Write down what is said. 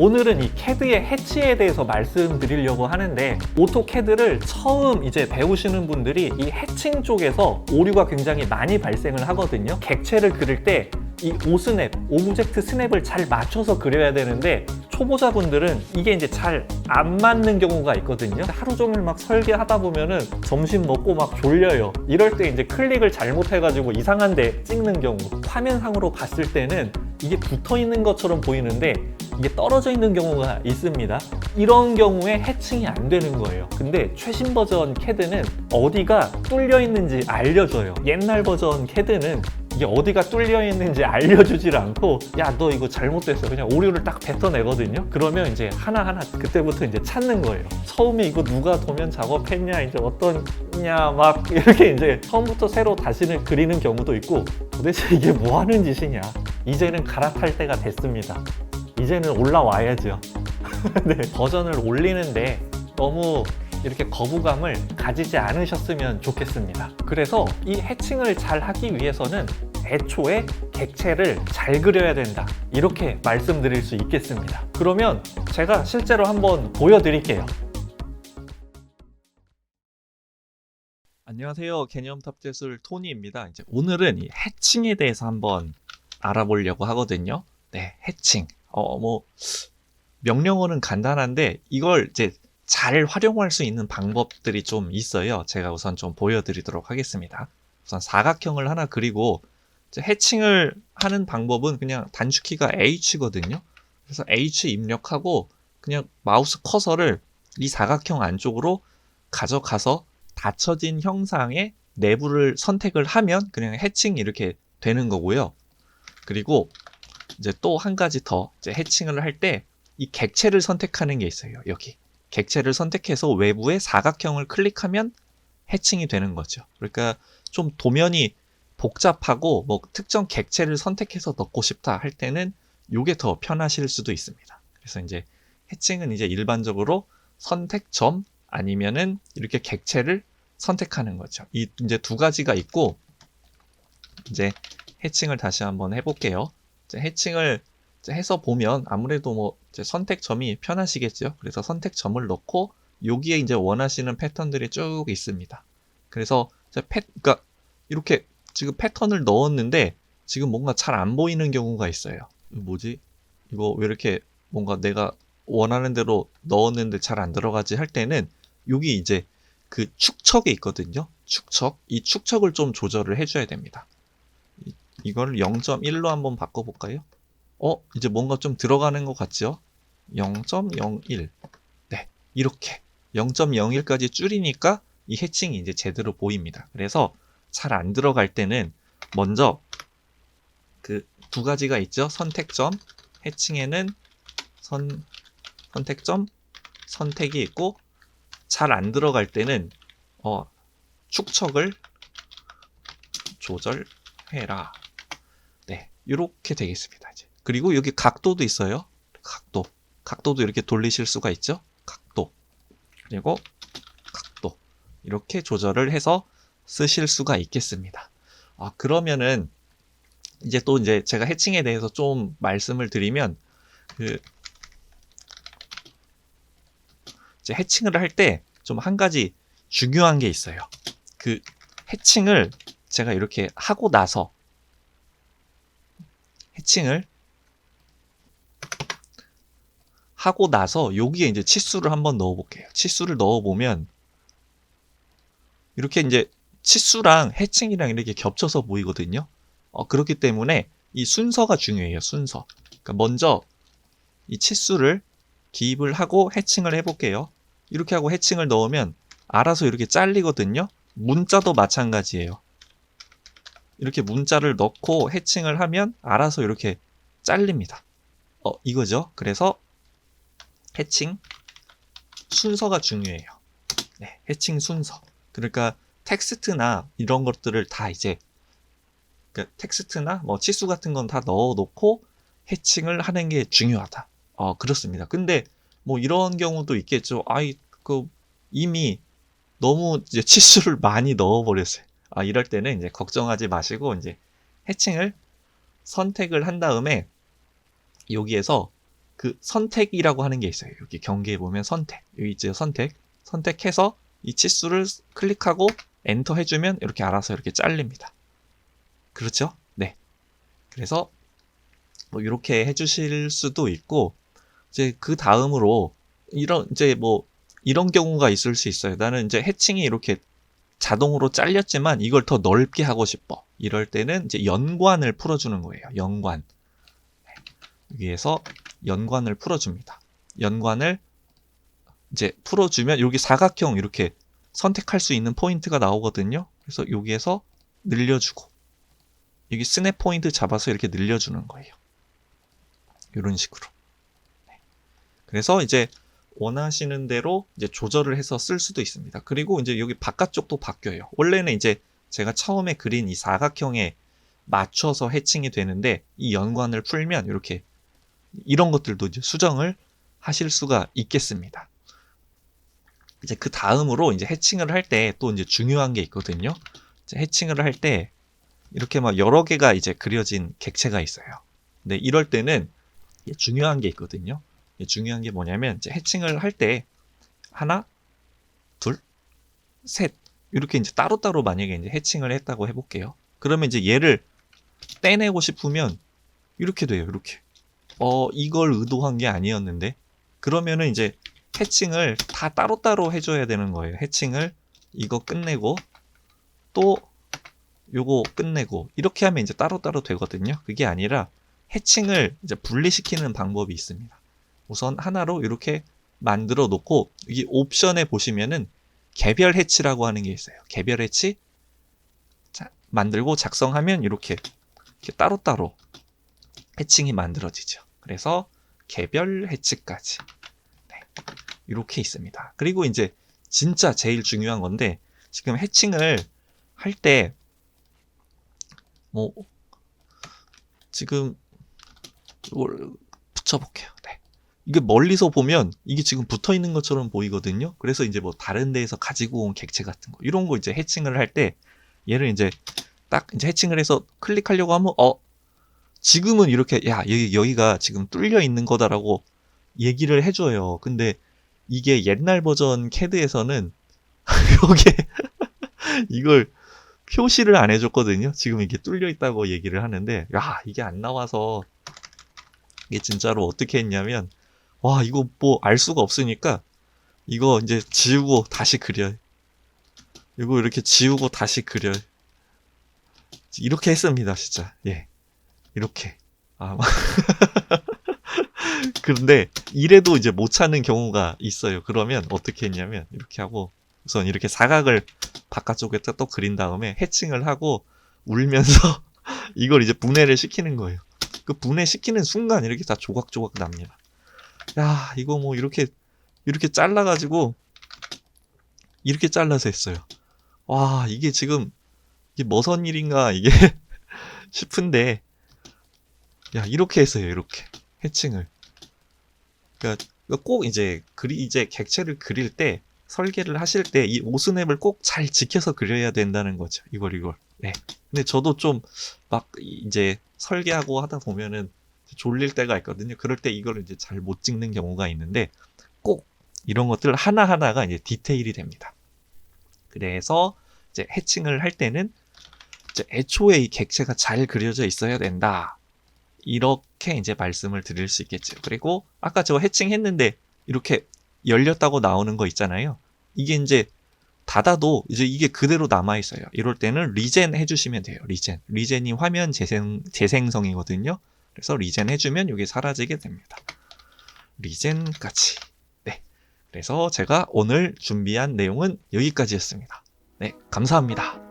오늘은 이 CAD의 해치에 대해서 말씀드리려고 하는데 오토캐드를 처음 이제 배우시는 분들이 이 해칭 쪽에서 오류가 굉장히 많이 발생을 하거든요. 객체를 그릴 때 이 오스냅, 오브젝트 스냅을 잘 맞춰서 그려야 되는데 초보자분들은 이게 이제 잘 안 맞는 경우가 있거든요. 하루 종일 막 설계하다 보면은 점심 먹고 막 졸려요. 이럴 때 이제 클릭을 잘못해가지고 이상한 데 찍는 경우. 화면상으로 봤을 때는 이게 붙어 있는 것처럼 보이는데 이게 떨어져 있는 경우가 있습니다. 이런 경우에 해칭이 안 되는 거예요. 근데 최신 버전 캐드는 어디가 뚫려 있는지 알려줘요. 옛날 버전 캐드는 이게 어디가 뚫려 있는지 알려주질 않고 야 너 이거 잘못됐어 그냥 오류를 딱 뱉어내거든요 그러면 이제 하나하나 그때부터 이제 찾는 거예요 처음에 이거 누가 도면 작업했냐 이제 어떠냐 막 이렇게 이제 처음부터 새로 다시는 그리는 경우도 있고 도대체 이게 뭐 하는 짓이냐 이제는 갈아탈 때가 됐습니다 이제는 올라와야죠 네, 버전을 올리는데 너무 이렇게 거부감을 가지지 않으셨으면 좋겠습니다. 그래서 이 해칭을 잘 하기 위해서는 애초에 객체를 잘 그려야 된다. 이렇게 말씀드릴 수 있겠습니다. 그러면 제가 실제로 한번 보여드릴게요. 안녕하세요. 개념 탑재술 토니입니다. 이제 오늘은 이 해칭에 대해서 한번 알아보려고 하거든요. 네, 해칭. 어, 뭐 명령어는 간단한데 이걸 이제 잘 활용할 수 있는 방법들이 좀 있어요. 제가 우선 좀 보여드리도록 하겠습니다. 우선 사각형을 하나 그리고 해칭을 하는 방법은 그냥 단축키가 H거든요. 그래서 H 입력하고 그냥 마우스 커서를 이 사각형 안쪽으로 가져가서 닫혀진 형상의 내부를 선택을 하면 그냥 해칭이 이렇게 되는 거고요. 그리고 이제 또 한 가지 더 이제 해칭을 할 때 이 객체를 선택하는 게 있어요. 여기 객체를 선택해서 외부의 사각형을 클릭하면 해칭이 되는 거죠. 그러니까 좀 도면이 복잡하고 뭐 특정 객체를 선택해서 넣고 싶다 할 때는 이게 더 편하실 수도 있습니다. 그래서 이제 해칭은 이제 일반적으로 선택점 아니면은 이렇게 객체를 선택하는 거죠. 이 이제 두 가지가 있고 이제 해칭을 다시 한번 해볼게요. 해칭을 해서 보면 아무래도 뭐 선택점이 편하시겠죠. 그래서 선택점을 넣고 여기에 이제 원하시는 패턴들이 쭉 있습니다. 그래서 패, 그러니까 이렇게 지금 패턴을 넣었는데 지금 뭔가 잘 안 보이는 경우가 있어요. 뭐지? 이거 왜 이렇게 뭔가 내가 원하는 대로 넣었는데 잘 안 들어가지 할 때는 여기 이제 그 축척이 있거든요. 축척. 이 축척을 좀 조절을 해줘야 됩니다. 이, 이걸 0.1로 한번 바꿔볼까요? 어, 이제 뭔가 좀 들어가는 것 같죠? 0.01. 네, 이렇게 0.01까지 줄이니까 이 해칭이 이제 제대로 보입니다. 그래서 잘 안 들어갈 때는 먼저 그 두 가지가 있죠. 선택점, 해칭에는 선, 선택점, 선택이 있고 잘 안 들어갈 때는 어, 축척을 조절해라. 네, 이렇게 되겠습니다. 이제. 그리고 여기 각도도 있어요. 각도. 각도도 이렇게 돌리실 수가 있죠. 각도. 그리고 각도. 이렇게 조절을 해서 쓰실 수가 있겠습니다. 아, 그러면은 이제 또 이제 제가 해칭에 대해서 좀 말씀을 드리면 그 이제 해칭을 할 때 좀 한 가지 중요한 게 있어요. 그 해칭을 제가 이렇게 하고 나서 해칭을 하고 나서 여기에 이제 치수를 한번 넣어 볼게요. 치수를 넣어 보면 이렇게 이제 치수랑 해칭이랑 이렇게 겹쳐서 보이거든요. 어, 그렇기 때문에 이 순서가 중요해요. 순서. 그러니까 먼저 이 치수를 기입을 하고 해칭을 해볼게요. 이렇게 하고 해칭을 넣으면 알아서 이렇게 잘리거든요. 문자도 마찬가지예요. 이렇게 문자를 넣고 해칭을 하면 알아서 이렇게 잘립니다. 어, 이거죠. 그래서 해칭 순서가 중요해요. 네, 해칭 순서. 그러니까 텍스트나 이런 것들을 다 이제 그 텍스트나 뭐 치수 같은 건 다 넣어 놓고 해칭을 하는 게 중요하다. 어, 그렇습니다. 근데 뭐 이런 경우도 있겠죠. 아이 그 이미 너무 이제 치수를 많이 넣어 버렸어요. 아, 이럴 때는 이제 걱정하지 마시고 이제 해칭을 선택을 한 다음에 여기에서 그 선택이라고 하는 게 있어요. 여기 경계에 보면 선택. 여기 있죠. 선택. 선택해서 이 치수를 클릭하고 엔터 해주면 이렇게 알아서 이렇게 잘립니다. 그렇죠? 네. 그래서 뭐 이렇게 해주실 수도 있고 이제 그 다음으로 이런 이제 뭐 이런 경우가 있을 수 있어요. 나는 이제 해칭이 이렇게 자동으로 잘렸지만 이걸 더 넓게 하고 싶어. 이럴 때는 이제 연관을 풀어주는 거예요. 연관. 네. 여기에서 연관을 풀어줍니다. 연관을 이제 풀어주면 여기 사각형 이렇게 선택할 수 있는 포인트가 나오거든요. 그래서 여기에서 늘려주고 여기 스냅 포인트 잡아서 이렇게 늘려주는 거예요. 이런 식으로. 네. 그래서 이제 원하시는 대로 이제 조절을 해서 쓸 수도 있습니다. 그리고 이제 여기 바깥쪽도 바뀌어요. 원래는 이제 제가 처음에 그린 이 사각형에 맞춰서 해칭이 되는데 이 연관을 풀면 이렇게 이런 것들도 이제 수정을 하실 수가 있겠습니다. 이제 그 다음으로 이제 해칭을 할 때 또 이제 중요한 게 있거든요. 해칭을 할 때 이렇게 막 여러 개가 이제 그려진 객체가 있어요. 근데 이럴 때는 중요한 게 있거든요. 중요한 게 뭐냐면 이제 해칭을 할 때 하나, 둘, 셋 이렇게 이제 따로따로 만약에 이제 해칭을 했다고 해볼게요. 그러면 이제 얘를 떼내고 싶으면 이렇게 돼요. 이렇게. 어, 이걸 의도한 게 아니었는데. 그러면은 이제 해칭을 다 따로따로 해줘야 되는 거예요. 해칭을 이거 끝내고 또 요거 끝내고 이렇게 하면 이제 따로따로 되거든요. 그게 아니라 해칭을 이제 분리시키는 방법이 있습니다. 우선 하나로 이렇게 만들어 놓고 여기 옵션에 보시면은 개별 해치라고 하는 게 있어요. 개별 해치 자, 만들고 작성하면 이렇게, 이렇게 따로따로 해칭이 만들어지죠. 그래서 개별 해치까지 네, 이렇게 있습니다. 그리고 이제 진짜 제일 중요한 건데 지금 해칭을 할 때 뭐 지금 이걸 붙여볼게요. 네. 이게 멀리서 보면 이게 지금 붙어 있는 것처럼 보이거든요. 그래서 이제 뭐 다른 데에서 가지고 온 객체 같은 거 이런 거 이제 해칭을 할 때 얘를 이제 딱 이제 해칭을 해서 클릭하려고 하면 어 지금은 이렇게 야 여기 여기가 지금 뚫려 있는 거다라고 얘기를 해줘요. 근데 이게 옛날 버전 캐드에서는 여기에 이걸 표시를 안 해줬거든요. 지금 이게 뚫려 있다고 얘기를 하는데 야 이게 안 나와서 이게 진짜로 어떻게 했냐면 와 이거 뭐 알 수가 없으니까 이거 이제 지우고 다시 그려. 이거 이렇게 지우고 다시 그려. 이렇게 했습니다 진짜. 예. 이렇게. 아. 그런데 이래도 이제 못 찾는 경우가 있어요. 그러면 어떻게 했냐면 이렇게 하고 우선 이렇게 사각을 바깥쪽에 또 그린 다음에 해칭을 하고 울면서 이걸 이제 분해를 시키는 거예요. 그 분해시키는 순간 이렇게 다 조각조각 납니다. 야, 이거 뭐 이렇게, 이렇게 잘라가지고, 이렇게 잘라서 했어요. 와, 이게 지금, 이게 뭐선 일인가, 이게 싶은데, 야, 이렇게 했어요, 이렇게. 해칭을. 그니까, 꼭 이제, 그리, 이제 객체를 그릴 때, 설계를 하실 때, 이 오스냅을 꼭 잘 지켜서 그려야 된다는 거죠. 이걸, 이걸. 네. 근데 저도 좀, 막, 이제, 설계하고 하다 보면은 졸릴 때가 있거든요. 그럴 때 이걸 이제 잘 못 찍는 경우가 있는데 꼭 이런 것들 하나하나가 이제 디테일이 됩니다. 그래서 이제 해칭을 할 때는 이제 애초에 이 객체가 잘 그려져 있어야 된다. 이렇게 이제 말씀을 드릴 수 있겠죠. 그리고 아까 저 해칭했는데 이렇게 열렸다고 나오는 거 있잖아요. 이게 이제 닫아도 이제 이게 그대로 남아 있어요. 이럴 때는 리젠 해주시면 돼요. 리젠. 리젠이 화면 재생 재생성이거든요. 그래서 리젠 해주면 이게 사라지게 됩니다. 리젠까지. 네. 그래서 제가 오늘 준비한 내용은 여기까지였습니다. 네, 감사합니다.